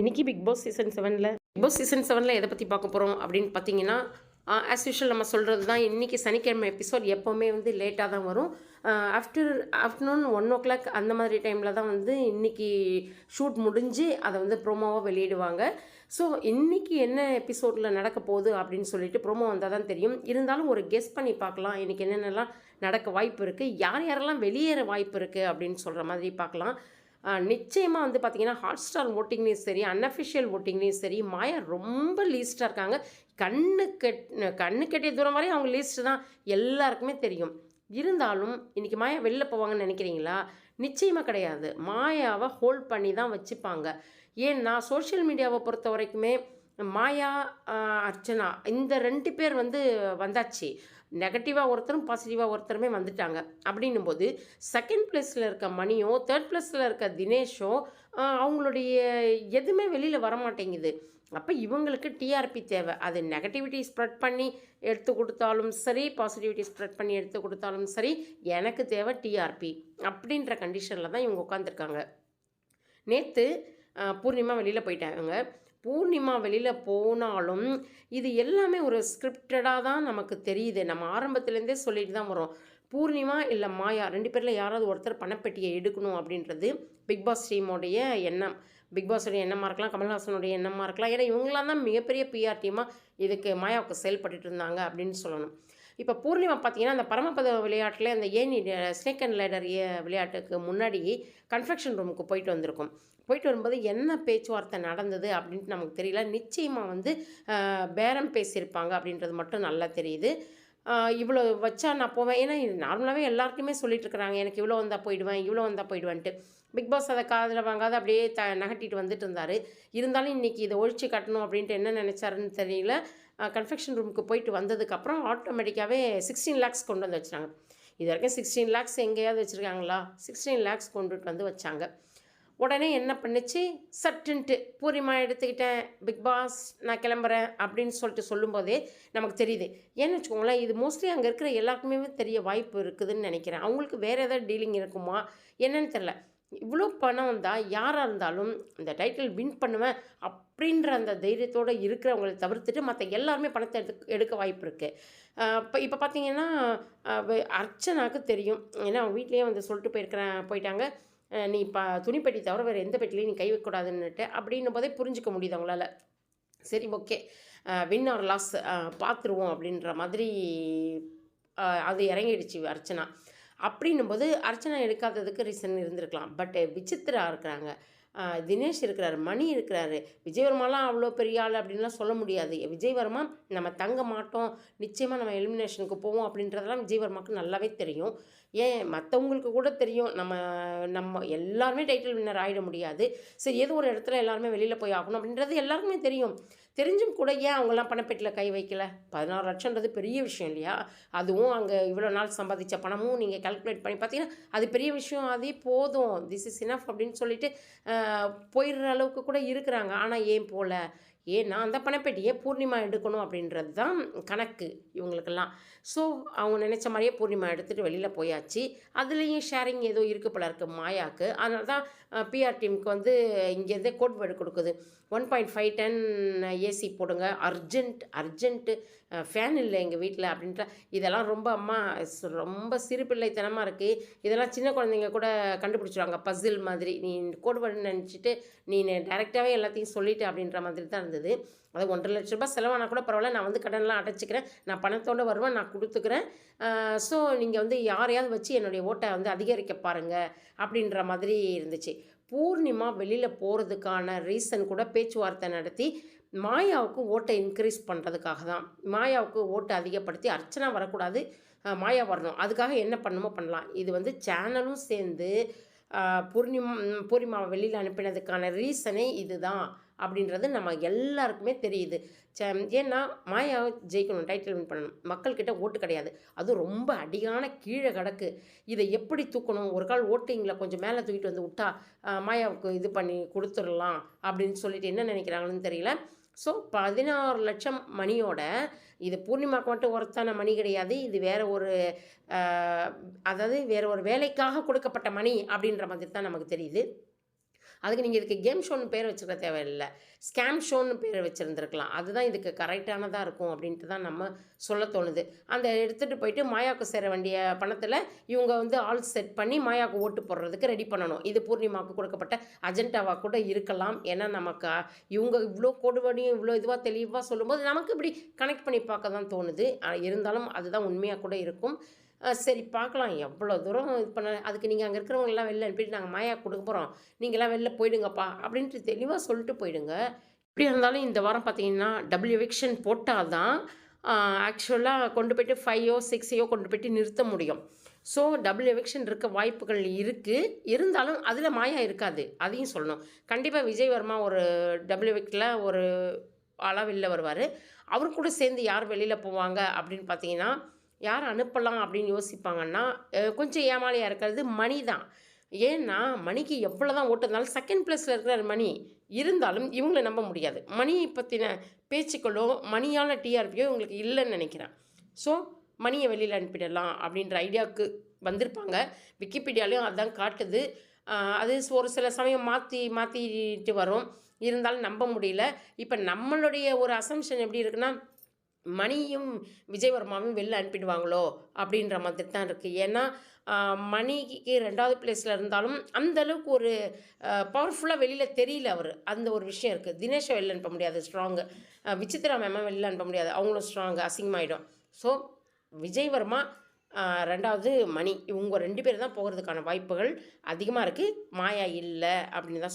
இன்னைக்கு Bigg Boss season செவனில் Bigg Boss season செவனில் எதை பற்றி பார்க்க போகிறோம் அப்படின்னு பார்த்தீங்கன்னா ஆஸ் யூஷுவல் நம்ம சொல்கிறது தான் இன்றைக்கி சனிக்கிழமை எபிசோட் எப்போவுமே வந்து லேட்டாக தான் வரும். After afternoon one o'clock அந்த மாதிரி டைமில் தான் வந்து இன்றைக்கி ஷூட் முடிஞ்சு அதை வந்து ப்ரோமோவாக வெளியிடுவாங்க. ஸோ இன்றைக்கி என்ன எபிசோடில் நடக்க போகுது அப்படின்னு சொல்லிட்டு ப்ரோமோ வந்தால் தான் தெரியும். இருந்தாலும் ஒரு கெஸ் பண்ணி பார்க்கலாம். இன்றைக்கி என்னென்னலாம் நடக்க வாய்ப்பு இருக்குது யார் யாரெல்லாம் வெளியேற வாய்ப்பு இருக்குது அப்படின்னு சொல்கிற மாதிரி பார்க்கலாம். நிச்சயமாக வந்து பார்த்திங்கன்னா ஹாட் ஸ்டார் ஓட்டிங்லேயும் சரி அன்அஃபிஷியல் ஓட்டிங்லேயும் சரி மாயா ரொம்ப லீஸ்ட்டாக இருக்காங்க. கண்ணு கெட் கண்ணு கெட்டிய தூரம் வரையும் அவங்க லீஸ்ட்டு தான் எல்லாருக்குமே தெரியும். இருந்தாலும் இன்றைக்கி மாயா வெளில போவாங்கன்னு நினைக்கிறீங்களா? நிச்சயமாக கிடையாது. மாயாவை ஹோல்ட் பண்ணி தான் வச்சுப்பாங்க. ஏன்னா சோஷியல் மீடியாவை பொறுத்த வரைக்குமே மாயா அர்ச்சனா இந்த ரெண்டு பேர் வந்து வந்தாச்சு. நெகட்டிவாக ஒருத்தரும் பாசிட்டிவாக ஒருத்தருமே வந்துட்டாங்க. அப்படின்னும் போது செகண்ட் ப்ளேஸில் இருக்க மணியோ தேர்ட் பிளேஸில் இருக்க தினேஷோ அவங்களுடைய எதுவுமே வெளியில் வர மாட்டேங்குது அப்போ இவங்களுக்கு டிஆர்பி தேவை. அது நெகட்டிவிட்டி ஸ்ப்ரெட் பண்ணி எடுத்து கொடுத்தாலும் சரி பாசிட்டிவிட்டி ஸ்ப்ரெட் பண்ணி எடுத்து கொடுத்தாலும் சரி எனக்கு தேவை டிஆர்பி அப்படின்ற கண்டிஷனில் தான் இவங்க உட்காந்துருக்காங்க நேற்று பூர்ணிமா வெளியில் போயிட்டாங்க. பூர்ணிமா வெளியில் போனாலும் இது எல்லாமே ஒரு ஸ்கிரிப்டடாக தான் நமக்கு தெரியுது. நம்ம ஆரம்பத்துலேருந்தே சொல்லிட்டு தான் வரோம் பூர்ணிமா இல்லை மாயா ரெண்டு பேரில் யாராவது ஒருத்தர் பணப்பெட்டியை எடுக்கணும் அப்படின்றது பிக்பாஸ் டீமோடைய எண்ணம். பிக்பாஸோடைய எண்ணமாக இருக்கலாம் கமல்ஹாசனுடைய எண்ணமாக இருக்கலாம். ஏன்னா இவங்களாம் தான் மிகப்பெரிய பிஆர் டீமாக இதுக்கு மாயாவுக்கு செயல்பட்டுட்டு இருந்தாங்க அப்படின்னு சொல்லணும். இப்போ பூர்ணிமா பார்த்தீங்கன்னா அந்த பரமபத விளையாட்டில் அந்த ஏனி ஸ்னேக் அண்ட் லேடர் விளையாட்டுக்கு முன்னாடி கன்ஃபெக்ஷன் ரூமுக்கு போயிட்டு வந்திருக்கோம். போயிட்டு வரும்போது என்ன பேச்சுவார்த்தை நடந்தது அப்படின்ட்டு நமக்கு தெரியல. நிச்சயமாக வந்து பேரம் பேசியிருப்பாங்க அப்படின்றது மட்டும் நல்லா தெரியுது. இவ்வளோ வச்சா நான் போவேன். ஏன்னா நார்மலாகவே எல்லாருக்குமே சொல்லிட்டு இருக்கிறாங்க. எனக்கு இவ்வளோ வந்தால் போயிடுவேன் இவ்வளோ வந்தால் போயிடுவேன்ட்டு. பிக் பாஸ் அதை காதில் வாங்காத அப்படியே த நகட்டிட்டு வந்துட்டு இருந்தார். இருந்தாலும் இன்றைக்கி இதை ஒழிச்சு கட்டணும் அப்படின்ட்டு என்ன நினச்சாருன்னு தெரியல. கன்ஃபெக்ஷன் ரூமுக்கு போயிட்டு வந்ததுக்கப்புறம் ஆட்டோமேட்டிக்காகவே சிக்ஸ்டீன் லேக்ஸ் கொண்டு வந்து வச்சுட்டாங்க. இது வரைக்கும் சிக்ஸ்டீன் லேக்ஸ் எங்கேயாவது வச்சுருக்காங்களா? சிக்ஸ்டீன் லேக்ஸ் கொண்டுட்டு வந்து வச்சாங்க. உடனே என்ன பண்ணுச்சு? சட்டுன்ட்டு பூரிமா எடுத்துக்கிட்டேன். பிக் பாஸ் நான் கிளம்புறேன். அப்படின்னு சொல்லிட்டு சொல்லும்போதே நமக்கு தெரியுது. ஏன்னு வச்சுக்கோங்களேன் இது மோஸ்ட்லி அங்கே இருக்கிற எல்லாருக்குமே தெரிய வாய்ப்பு இருக்குதுன்னு நினைக்கிறேன். அவங்களுக்கு வேறு ஏதாவது டீலிங் இருக்குமா? என்னன்னு தெரில இவ்வளோ பணம் வந்தால் யாராக இருந்தாலும் இந்த டைட்டில் வின் பண்ணுவேன் அப்படின்ற அந்த தைரியத்தோடு இருக்கிறவங்களை தவிர்த்துட்டு மற்ற எல்லாருமே பணத்தை எடுத்து எடுக்க வாய்ப்பு இருக்குது இப்போ இப்போ பார்த்தீங்கன்னா அர்ச்சனாக்கு தெரியும். ஏன்னா அவங்க வீட்லேயே வந்து சொல்லிட்டு போயிருக்கிறேன் போயிட்டாங்க. நீ இப்போ துணிப்பெட்டி தவிர வேறு எந்த பெட்டிலையும் நீ கை வைக்கக்கூடாதுன்னுட்டு அப்படின்னும் போதே புரிஞ்சுக்க முடியுது அவங்களால. சரி ஓகே. வின் ஆர் லாஸ் பார்த்துருவோம் அப்படின்ற மாதிரி அது இறங்கிடுச்சு அர்ச்சனா. அப்படின்னும் போது அர்ச்சனா எடுக்காததுக்கு ரீசன் இருந்திருக்கலாம். பட் விசித்திரா இருக்கிறாங்க. தினேஷ் இருக்கிறாரு மணி இருக்கிறாரு. விஜயவர்மாலாம் அவ்வளோ பெரிய ஆள் அப்படின்லாம் சொல்ல முடியாது. விஜயவர்மா நம்ம தங்க மாட்டோம். நிச்சயமாக நம்ம எலிமினேஷனுக்கு போவோம் அப்படின்றதெல்லாம் விஜயவர்மாவுக்கு நல்லாவே தெரியும். ஏன்? மற்றவங்களுக்கு கூட தெரியும். நம்ம நம்ம எல்லாருமே டைட்டில் வின்னர் ஆகிட முடியாது. சரி ஏதோ ஒரு இடத்துல எல்லாருமே வெளியில் போய் ஆகணும் அப்படின்றது எல்லாருக்குமே தெரியும். தெரிஞ்சும் கூட ஏன் அவங்களாம் பணப்பெட்டியில் கை வைக்கல? பதினாறு லட்சம்ன்றது பெரிய விஷயம் இல்லையா? அதுவும் அங்கே இவ்வளோ நாள் சம்பாதிச்ச பணமும் நீங்கள் கால்குலேட் பண்ணி பார்த்தீங்கன்னா அது பெரிய விஷயம். அதே போதும். திஸ் இஸ் இனஃப் அப்படின்னு சொல்லிட்டு போயிடுற அளவுக்கு கூட இருக்கிறாங்க. ஆனால் ஏன் போகல ஏன்னா அந்த பணப்பெட்டியை பூர்ணிமா எடுக்கணும் அப்படின்றது தான் கணக்கு இவங்களுக்கெல்லாம். ஸோ அவங்க நினச்ச மாதிரியே பூர்ணிமா எடுத்துகிட்டு வெளியில் போயாச்சு. அதுலேயும் ஷேரிங் ஏதோ இருக்கு போல இருக்குது மாயாக்கு. அதனால தான் பிஆர் டீமுக்கு வந்து இங்கேருந்தே கோட் வேர்டு கொடுக்குது. One point five ton AC போடுங்க. அர்ஜென்ட் அர்ஜென்ட்டு ஃபேன் இல்லை எங்கள் வீட்டில் அப்படின்ற இதெல்லாம் ரொம்ப அம்மா ரொம்ப ரொம்ப சிறுபிள்ளைத்தனமாக இருக்குது இதெல்லாம் சின்ன குழந்தைங்க கூட கண்டுபிடிச்சிருவாங்க. பசில் மாதிரி. நீ கோட் நினச்சிட்டு நீ டேரெக்டாகவே எல்லாத்தையும் சொல்லிட்டு அப்படின்ற மாதிரி தான் இருந்தது. அது ஒன்றரை லட்ச ரூபாய் செலவானா கூட பரவாயில்ல. நான் வந்து கடன்லாம் அடைச்சிக்கிறேன். நான் பணத்தோடு வருவேன். நான் கொடுத்துக்கிறேன். ஸோ நீங்கள் வந்து யாரையாவது வச்சு என்னுடைய ஓட்டை வந்து அதிகரிக்க பாருங்கள் அப்படின்ற மாதிரி இருந்துச்சு. பூர்ணிமா வெளியில் போகிறதுக்கான ரீசன் கூட பேச்சுவார்த்தை நடத்தி மாயாவுக்கு ஓட்டை இன்க்ரீஸ் பண்ணுறதுக்காக தான். மாயாவுக்கு ஓட்டை அதிகப்படுத்தி அர்ச்சனா வரக்கூடாது மாயா வரணும். அதுக்காக என்ன பண்ணுமோ பண்ணலாம். இது வந்து சேனலும் சேர்ந்து பூர்ணிமா பூர்ணிமாவை வெளியில் அனுப்பினதுக்கான ரீசனே இதுதான். அப்படின்றது நம்ம எல்லாருக்குமே தெரியுது. ஏன்னா மாயா ஜெயிக்கணும் டைட்டில் வின் பண்ணணும். மக்கள்கிட்ட ஓட்டு கிடையாது. அதுவும் ரொம்ப அடியான கீழே கிடக்கு. இதை எப்படி தூக்கணும்? ஒரு கால் ஓட்டிங்கில் கொஞ்சம் மேலே தூக்கிட்டு வந்து விட்டா மாயாவுக்கு இது பண்ணி கொடுத்துடலாம் அப்படின்னு சொல்லிட்டு என்ன நினைக்கிறாங்கன்னு தெரியல. ஸோ பதினாறு லட்சம் மணியோட இது பூர்ணிமாக்கு மட்டும் ஒருத்தான மணி கிடையாது. இது வேற ஒரு அதாவது வேற ஒரு வேலைக்காக கொடுக்கப்பட்ட மணி அப்படின்ற மாதிரி தான் நமக்கு தெரியுது. அதுக்கு நீங்கள் இதுக்கு கேம் ஷோன்னு பேர் வச்சுக்க தேவையில்லை. ஸ்கேம் ஷோன்னு பேர் வச்சுருந்துருக்கலாம். அதுதான் இதுக்கு கரெக்டானதாக இருக்கும் அப்படின்ட்டு தான் நம்ம சொல்ல தோணுது. அந்த எடுத்துகிட்டு போயிட்டு மாயாவுக்கு சேர வேண்டிய பணத்தில் இவங்க வந்து ஆல் செட் பண்ணி மாயாவுக்கு ஓட்டு போடுறதுக்கு ரெடி பண்ணணும். இது பூர்ணிமாவுக்கு கொடுக்கப்பட்ட அஜெண்டாவாக கூட இருக்கலாம். ஏன்னா நமக்கு இவங்க இவ்வளோ கொடுவடியும் இவ்வளோ இதுவாக தெளிவாக சொல்லும்போது நமக்கு இப்படி கனெக்ட் பண்ணி பார்க்க தான் தோணுது. இருந்தாலும் அதுதான் உண்மையாக கூட இருக்கும். சரி பார்க்கலாம். எவ்வளோ தூரம் இது பண்ண அதுக்கு நீங்கள் அங்கே இருக்கிறவங்களாம் வெளில அனுப்பிட்டு நாங்கள் மாயா கொடுக்க போகிறோம் நீங்களாம் வெளில போயிடுங்கப்பா அப்படின்ட்டு தெளிவாக சொல்லிட்டு போயிடுங்க. எப்படி இருந்தாலும் இந்த வாரம் பார்த்தீங்கன்னா டபுள் எவிக்ஷன் போட்டால் தான் ஆக்சுவலாக கொண்டு போயிட்டு ஃபைவோ சிக்ஸையோ கொண்டு போயிட்டு நிறுத்த முடியும். ஸோ டபுள் எவிக்ஷன் இருக்க வாய்ப்புகள் இருக்குது இருந்தாலும் அதில் மாயா இருக்காது. அதையும் சொல்லணும். கண்டிப்பாக விஜய் வர்மா ஒரு டபுள் எவிக்டில் ஒரு ஆளாக வெளில வருவார். அவர் கூட சேர்ந்து யார் வெளியில் போவாங்க அப்படின்னு பார்த்தீங்கன்னா யார் அனுப்பலாம் அப்படின்னு யோசிப்பாங்கன்னா கொஞ்சம் ஏமாளியாக இருக்கிறது மணி தான். ஏன்னா மணிக்கு எவ்வளோ தான் ஓட்டு இருந்தாலும் செகண்ட் ப்ளஸில் இருக்கிற மணி இருந்தாலும் இவங்களை நம்ப முடியாது. மணியை பற்றின பேச்சுக்களோ மணியான டிஆர்பியோ இவங்களுக்கு இல்லைன்னு நினைக்கிறேன். ஸோ மணியை வெளியில் அனுப்பிடலாம் அப்படின்ற ஐடியாவுக்கு வந்திருப்பாங்க. விக்கிபீடியாலையும் அதுதான் காட்டுது. அது ஒரு சில சமயம் மாற்றி மாற்றிட்டு வரும். இருந்தாலும் நம்ப முடியல. இப்போ நம்மளுடைய ஒரு அசம்ஷன் எப்படி இருக்குன்னா மணியும் விஜயவர்மாவும் வெளில அனுப்பிடுவாங்களோ அப்படின்ற மாதிரி தான் இருக்குது ஏன்னா மணிக்கு ரெண்டாவது பிளேஸில் இருந்தாலும் அந்த அளவுக்கு ஒரு பவர்ஃபுல்லாக வெளியில் தெரியல அவர். அந்த ஒரு விஷயம் இருக்குது தினேஷை வெளில அனுப்ப முடியாது ஸ்ட்ராங்கு விசித்ரா மேமாக வெளில அனுப்ப முடியாது. அவங்களும் ஸ்ட்ராங்கு அசிங்கமாயிடும். ஸோ விஜய்வர்மா ரெண்டாவது மணி இவங்க ரெண்டு பேர் தான் போகிறதுக்கான வாய்ப்புகள் அதிகமாக இருக்குது மாயா இல்லை அப்படின்னு தான்